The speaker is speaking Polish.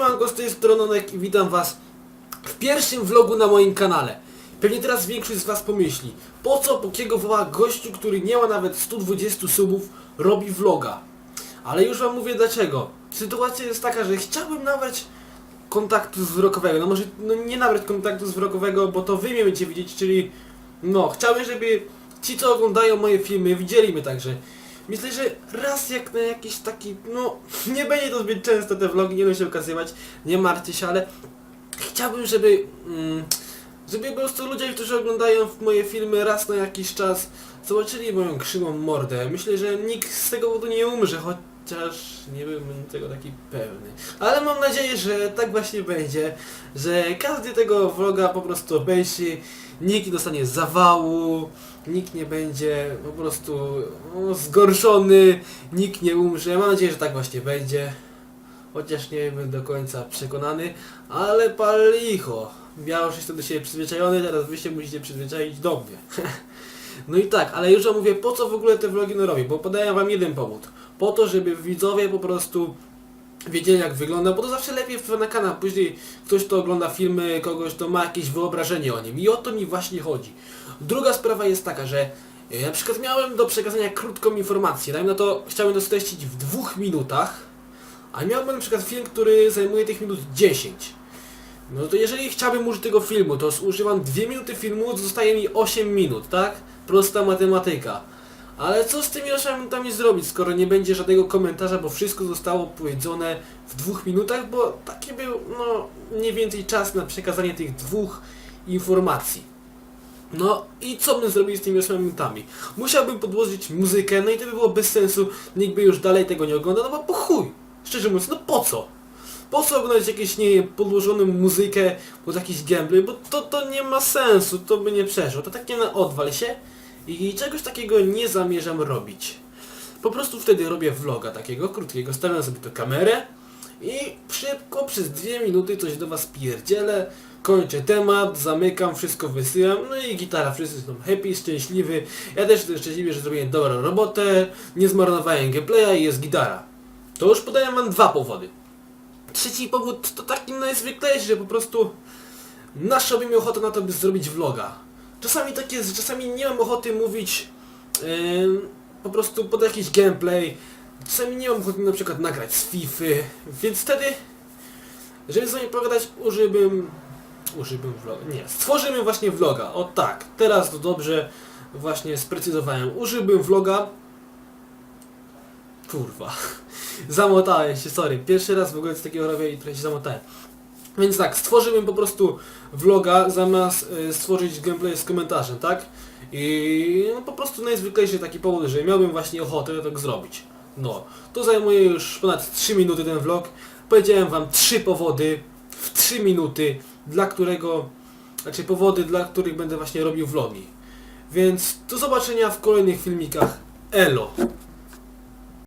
Siemanko, z tej strony i witam was w pierwszym vlogu na moim kanale. Pewnie teraz większość z was pomyśli, po co Pokiego woła gościu, który nie ma nawet 120 subów, robi vloga. Ale już wam mówię dlaczego. Sytuacja jest taka, że chciałbym nabrać kontaktu wzrokowego. No może no nie nabrać kontaktu wzrokowego, bo to wy mnie będziecie widzieć, czyli no chciałbym, żeby ci co oglądają moje filmy widzieli mnie także. Myślę, że raz jak na jakiś taki, no nie będzie to zbyt często te vlogi, nie będą się okazywać, nie martwcie się, ale chciałbym, żeby mm, żeby po prostu ludzie, którzy oglądają moje filmy raz na jakiś czas zobaczyli moją krzywą mordę. Myślę, że nikt z tego powodu nie umrze, chociaż nie byłbym tego taki pewny. Ale mam nadzieję, że tak właśnie będzie, że każdy tego vloga po prostu obejrzy, nikt nie dostanie zawału, nikt nie będzie po prostu no, zgorszony, nikt nie umrze. Mam nadzieję, że tak właśnie będzie. Chociaż nie jestem do końca przekonany, ale pal licho. Miał się do siebie przyzwyczajony, teraz wy się musicie przyzwyczaić do mnie. no i tak, ale już wam mówię, po co w ogóle te vlogi no robię, bo podaję wam jeden powód. Po to, żeby widzowie po prostu wiedzieli jak wygląda, bo to zawsze lepiej na kanał. Później ktoś to ogląda filmy kogoś, to ma jakieś wyobrażenie o nim i o to mi właśnie chodzi. Druga sprawa jest taka, że e, na przykład miałem do przekazania krótką informację, dajmy na to, chciałem to streścić w dwóch minutach, a miałbym na przykład film, który zajmuje tych minut 10. No to jeżeli chciałbym użyć tego filmu, to używam 2 minuty filmu, zostaje mi 8 minut, tak? Prosta matematyka. Ale co z tymi 8 minutami zrobić, skoro nie będzie żadnego komentarza, bo wszystko zostało powiedziane w dwóch minutach, bo taki był, no, mniej więcej czas na przekazanie tych dwóch informacji. No i co bym zrobił z tymi 8 minutami? Musiałbym podłożyć muzykę, no i to by było bez sensu, nikt by już dalej tego nie oglądał, no bo po chuj! Szczerze mówiąc, no po co? Po co oglądać jakieś, nie wiem, podłożoną muzykę pod jakiś gameplay, bo to, to nie ma sensu, to by nie przeszło. To takie na odwal się i czegoś takiego nie zamierzam robić. Po prostu wtedy robię vloga takiego krótkiego, stawiam sobie tu kamerę i szybko przez dwie minuty coś do was pierdzielę, kończę temat, zamykam, wszystko wysyłam, no i gitara, wszyscy są happy, szczęśliwy, ja też jestem szczęśliwy, że zrobiłem dobrą robotę, nie zmarnowałem gameplaya i jest gitara. To już podaję wam dwa powody. Trzeci powód to taki najzwyklejszy, że po prostu nasz mi ochotę na to, by zrobić vloga. Czasami tak jest, czasami nie mam ochoty mówić em, po prostu pod jakiś gameplay. Czasami nie mam ochoty na przykład nagrać z Fify, więc wtedy, żeby z wami pogadać, użyłbym... Użyłbym vloga. Nie, stworzymy właśnie vloga. O tak, teraz to dobrze właśnie sprecyzowałem. Użyłbym vloga. Kurwa. Zamotałem się, sorry. Pierwszy raz w ogóle z takiego robię i trochę się zamotałem. Więc tak, stworzyłbym po prostu vloga zamiast y, stworzyć gameplay z komentarzem, tak? I no, po prostu najzwyklejszy taki powód, że miałbym właśnie ochotę tak zrobić. No, to zajmuje już ponad 3 minuty ten vlog. Powiedziałem wam trzy powody w 3 minuty, dla którego, znaczy powody, dla których będę właśnie robił vlogi. Więc do zobaczenia w kolejnych filmikach. Elo!